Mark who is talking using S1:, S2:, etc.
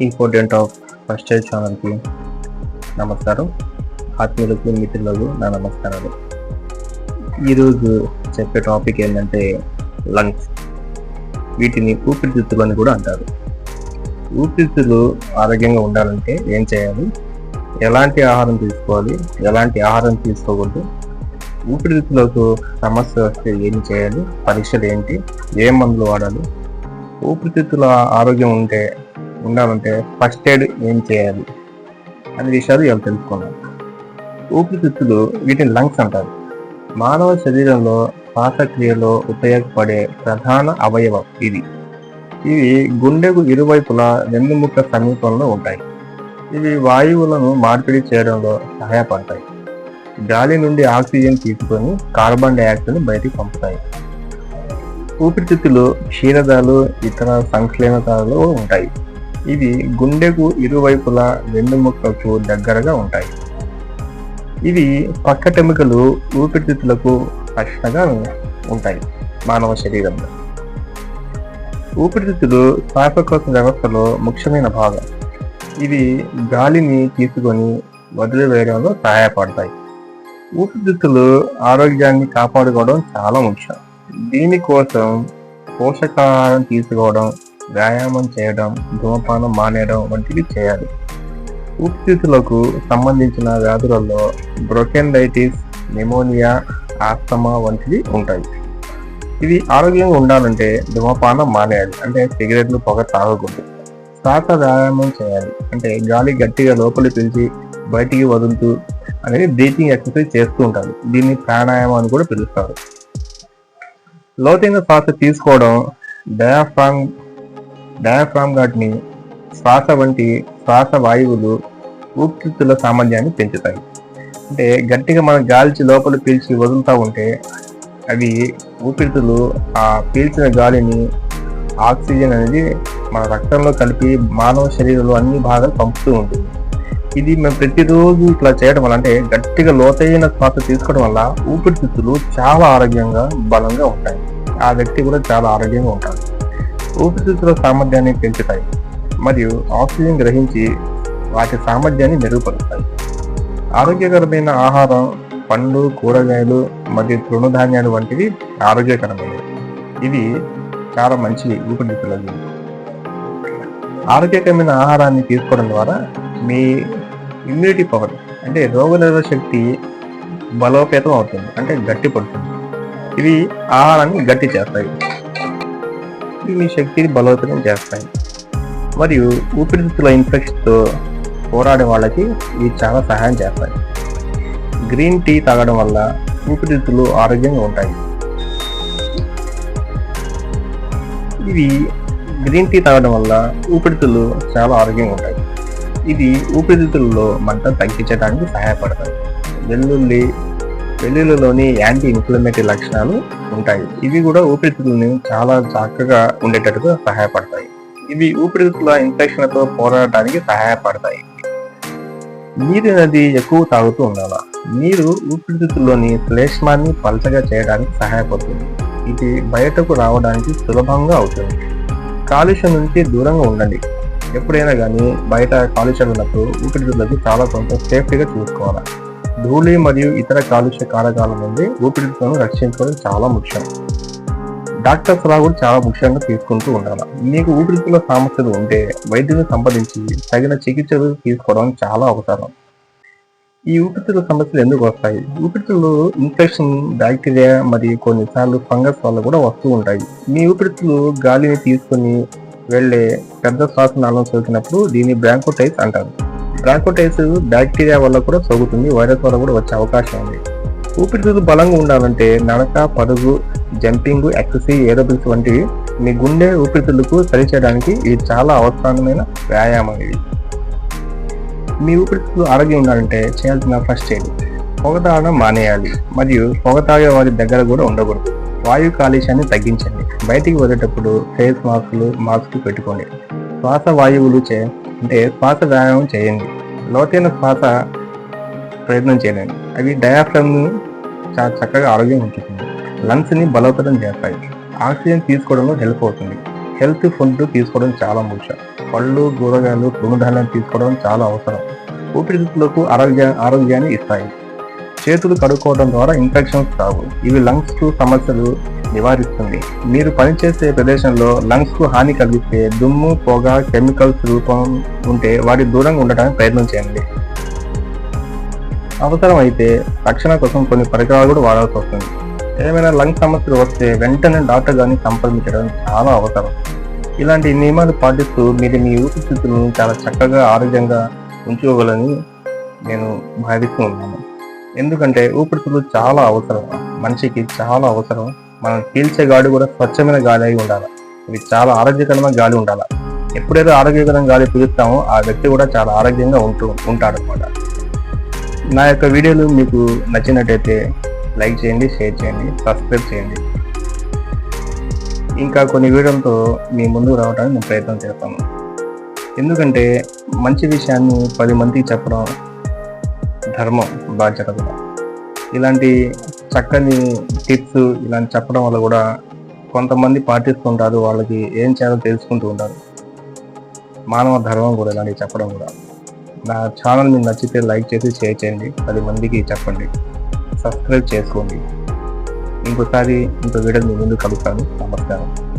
S1: Important of first aid ఛానల్కి నమస్కారం. ఆత్మీయులకు మిత్రులకు నా నమస్కారాలు. ఈరోజు చెప్పే టాపిక్ ఏంటంటే లంగ్స్ వీటిని ఊపిరితిత్తులు అని కూడా అంటారు. ఊపిరితిత్తులు ఆరోగ్యంగా ఉండాలంటే ఏం చేయాలి? ఎలాంటి ఆహారం తీసుకోవాలి? ఎలాంటి ఆహారం తీసుకోకూడదు? ఊపిరితిత్తులకు సమస్య వస్తే ఏం చేయాలి? పరీక్షలు ఏంటి? ఏ మందులు వాడాలి? ఊపిరితిత్తుల ఆరోగ్యం ఉంటే ఉండాలంటే ఫస్ట్ ఎయిడ్ ఏం చేయాలి అనే విషయాలు ఇవాళ తెలుసుకున్నాం ఊపిరితిత్తులు వీటిని లంగ్స్ అంటారు. మానవ శరీరంలో శ్వాసక్రియలో ఉపయోగపడే ప్రధాన అవయవం ఇది. ఇవి గుండెకు ఇరువైపులా వెన్నుముక్క సమీపంలో ఉంటాయి. ఇవి వాయువులను మార్పిడి చేయడంలో సహాయపడతాయి. గాలి నుండి ఆక్సిజన్ తీసుకొని కార్బన్ డైఆక్సైడ్ బయటికి పంపుతాయి. ఊపిరితిత్తులు క్షీరదాలు ఇతర సంక్లీనతలు ఉంటాయి. ఇవి గుండెకు ఇరువైపులా వెన్నుముక్కకు దగ్గరగా ఉంటాయి. ఇవి పక్కటెముకలు ఊపిరితిత్తులకు రక్షణగా ఉంటాయి మానవ శరీరంలో. ఊపిరితిత్తులు శ్వాసకోశ వ్యవస్థలో ముఖ్యమైన భాగం. ఇవి గాలిని తీసుకొని వదిలివేయడంలో సహాయపడతాయి. ఊపిరితిత్తులు ఆరోగ్యాన్ని కాపాడుకోవడం చాలా ముఖ్యం. దీనికోసం పోషకాహారం తీసుకోవడం వ్యాయామం చేయడం ధూమపానం మానేయడం వంటివి చేయాలి. ఊపిరితిత్తులకు సంబంధించిన వ్యాధులలో బ్రోకెండైటిస్ నిమోనియా ఆస్తమా వంటివి ఉంటాయి. ఇవి ఆరోగ్యంగా ఉండాలంటే ధూమపానం మానేయాలి. అంటే సిగరెట్లు పొగ తాగకూడదు. శ్వాస వ్యాయామం చేయాలి. అంటే గాలి గట్టిగా లోపలి పిలిచి బయటికి వదులుతూ అనేది బ్రీతింగ్ ఎక్సర్సైజ్ చేస్తూ ఉంటారు దీన్ని ప్రాణాయామం అని కూడా పిలుస్తారు. లోతైన శ్వాస తీసుకోవడం డయాఫ్రామ్ డయాఫ్రామ్ గాటిని శ్వాస వంటి శ్వాస వాయువులు ఊపిరితిత్తుల సామర్థ్యాన్ని పెంచుతాయి. అంటే గట్టిగా మనం గాల్చి లోపల పీల్చి వదులుతూ ఉంటే అవి ఊపిరితిత్తులు ఆ పీల్చిన గాలిని ఆక్సిజన్ అనేది మన రక్తంలో కలిపి మానవ శరీరంలో అన్ని భాగాలు పంపుతూ ఉంటుంది. ఇది మేము ప్రతిరోజు ఇట్లా చేయడం వల్ల అంటే గట్టిగా లోతైన శ్వాస తీసుకోవడం వల్ల ఊపిరితిత్తులు చాలా ఆరోగ్యంగా బలంగా ఉంటాయి. ఆ వ్యక్తి కూడా చాలా ఆరోగ్యంగా ఉంటాడు. ఊపిరితిత్తుల సామర్థ్యాన్ని పెంచుతాయి మరియు ఆక్సిజన్ గ్రహించి వాటి సామర్థ్యాన్ని మెరుగుపరుస్తాయి. ఆరోగ్యకరమైన ఆహారం పండ్లు కూరగాయలు మరియు తృణధాన్యాలు వంటివి ఆరోగ్యకరమైనవి. ఇవి చాలా మంచి ఊపిరితిత్తులకి ఆరోగ్యకరమైన ఆహారాన్ని తీసుకోవడం ద్వారా మీ ఇమ్యూనిటీ పవర్ అంటే రోగనిరోధక శక్తి బలోపేతం అవుతుంది అంటే గట్టి పడుతుంది ఇవి ఆహారాన్ని గట్టి చేస్తాయి. ఇవి మీ శక్తిని బలోపేతం చేస్తాయి. మరియు ఊపిరితిత్తుల ఇన్ఫెక్షన్తో పోరాడే వాళ్ళకి ఇవి చాలా సహాయం చేస్తాయి. గ్రీన్ టీ తాగడం వల్ల ఊపిరితిత్తులు ఆరోగ్యంగా ఉంటాయి. ఇవి గ్రీన్ టీ తాగడం వల్ల ఊపిరితిత్తులు చాలా ఆరోగ్యంగా ఉంటాయి. ఇది ఊపిరితిత్తులలో మంట తగ్గించడానికి సహాయపడతాయి. వెల్లుల్లి వెల్లుల్లిలోని యాంటీ ఇన్ఫ్లమేటరీ లక్షణాలు ఉంటాయి. ఇవి కూడా ఊపిరితిత్తులని చాలా చక్కగా ఉండేటట్టుగా సహాయపడతాయి. ఇవి ఊపిరితిత్తుల ఇన్ఫెక్షన్లతో పోరాడటానికి సహాయపడతాయి. నీరు అనేది ఎక్కువ తాగుతూ ఉండాలి? నీరు ఊపిరితిత్తుల్లోని శ్లేష్మాన్ని పలచగా చేయడానికి సహాయపడుతుంది. ఇది బయటకు రావడానికి సులభంగా అవుతుంది. కాలుష్యం నుంచి దూరంగా ఉండండి. ఎప్పుడైనా కానీ బయట కాలుష్యం ఉన్నప్పుడు ఊపిరితిత్తులకు చాలా కొంత సేఫ్టీగా చూసుకోవాలి? ధూళి మరియు ఇతర కాలుష్య కారకాల నుండి ఊపిరితిత్తులను రక్షించుకోవడం చాలా ముఖ్యం. డాక్టర్ సలహా కూడా చాలా ముఖ్యంగా తీసుకుంటూ ఉండాలి. మీకు ఊపిరితిత్తుల సమస్యలు ఉంటే వైద్యుని సంప్రదించి తగిన చికిత్సలు తీసుకోవడం చాలా అవసరం. ఈ ఊపిరితిత్తుల సమస్యలు ఎందుకు వస్తాయి? ఊపిరితిత్తులు ఇన్ఫెక్షన్ బ్యాక్టీరియా మరియు కొన్నిసార్లు ఫంగస్ వల్ల కూడా వస్తూ ఉంటాయి. మీ ఊపిరితిత్తులు గాలిని తీసుకుని వెళ్ళే పెద్ద శ్వాసనాళం సోకినప్పుడు దీన్ని బ్రాంకోటైస్ అంటారు. బ్రాంకోటైస్ బ్యాక్టీరియా వల్ల కూడా సోగుతుంది వైరస్ వల్ల కూడా వచ్చే అవకాశం ఉంది. ఊపిరితిత్తులు బలంగా ఉండాలంటే నడక పరుగు జంపింగ్ ఎక్సర్సైజ్ ఏరోబిక్స్ వంటివి మీ గుండె ఊపిరితిత్తులకు సరిచేయడానికి ఇది చాలా అవసరమైన వ్యాయామం ఇది. మీ ఊపిరితిత్తులు ఆరోగ్యం ఉండాలంటే చేయాల్సిన ఫస్ట్ ఎయిడ్ పొగ తాగడం మానేయాలి మరియు పొగ తాగే వారి దగ్గర కూడా ఉండకూడదు. వాయు కాలుష్యాన్ని తగ్గించండి. బయటికి వెళ్ళేటప్పుడు ఫేస్ మాస్కులు మాస్క్ పెట్టుకోండి. శ్వాస వాయువులు చే అంటే శ్వాస వ్యాయామం చేయండి. లోతైన శ్వాస ప్రయత్నం చేయండి. అవి డయాఫ్రమ్ చాలా చక్కగా ఆరోగ్యం ఉంచుతుంది. లంగ్స్ని బలోపేతం చేస్తాయి. ఆక్సిజన్ తీసుకోవడంలో హెల్ప్ అవుతుంది. హెల్త్ ఫుడ్ తీసుకోవడం చాలా ముఖ్యం. పళ్ళు కూరగాయలు తృణధాన్యం తీసుకోవడం చాలా అవసరం. ఊపిరితిత్తులకు ఆరోగ్య ఆరోగ్యాన్ని ఇస్తాయి. చేతులు కడుక్కోవడం ద్వారా ఇన్ఫెక్షన్స్ రావు. ఇవి లంగ్స్కు సమస్యలు నివారిస్తుంది. మీరు పనిచేసే ప్రదేశంలో లంగ్స్కు హాని కలిగిస్తే దుమ్ము పొగ కెమికల్స్ రూపం ఉంటే వాటి దూరంగా ఉండటానికి ప్రయత్నం చేయండి. అవసరం అయితే రక్షణ కోసం కొన్ని పరికరాలు కూడా వాడాల్సి వస్తుంది. ఏమైనా లంగ్ సమస్యలు వస్తే వెంటనే డాక్టర్ గారిని సంప్రదించడం చాలా అవసరం. ఇలాంటి నియమాలు పాటిస్తూ మీరు మీ ఊపిరితిత్తులను చాలా చక్కగా ఆరోగ్యంగా ఉంచుకోగలని నేను భావిస్తూ ఉన్నాను. ఎందుకంటే ఊపిరితిత్తులు చాలా అవసరం. మనిషికి చాలా అవసరం. మనం పీల్చే గాలి కూడా స్వచ్ఛమైన గాలి అయి ఉండాలి. ఇది చాలా ఆరోగ్యకరమైన గాలి ఉండాలి. ఎప్పుడైతే ఆరోగ్యకరమైన గాలి పీలుస్తామో ఆ వ్యక్తి కూడా చాలా ఆరోగ్యంగా ఉంటూ ఉంటాడు అనమాట నా యొక్క వీడియోలు మీకు నచ్చినట్టయితే లైక్ చేయండి షేర్ చేయండి సబ్స్క్రైబ్ చేయండి. ఇంకా కొన్ని వీడియోలతో మీ ముందుకు రావడానికి నేను ప్రయత్నం చేస్తాను. ఎందుకంటే మంచి విషయాన్ని పది మందికి చెప్పడం ధర్మం బాధ్యత కూడా. ఇలాంటి చక్కని టిప్స్ ఇలాంటి చెప్పడం వల్ల కూడా కొంతమంది పాటిస్తుంటారు వాళ్ళకి ఏం చేయాలో తెలుసుకుంటూ ఉంటారు. మానవ ధర్మం కూడా ఇలాంటివి చెప్పడం కూడా. నా ఛానల్ మీకు నచ్చితే లైక్ చేసి షేర్ చేయండి. పది మందికి చెప్పండి. సబ్స్క్రైబ్ చేసుకోండి. ఇంకోసారి ఇంకో వీడియో మీ ముందు కలుగుతాను నమస్కారం.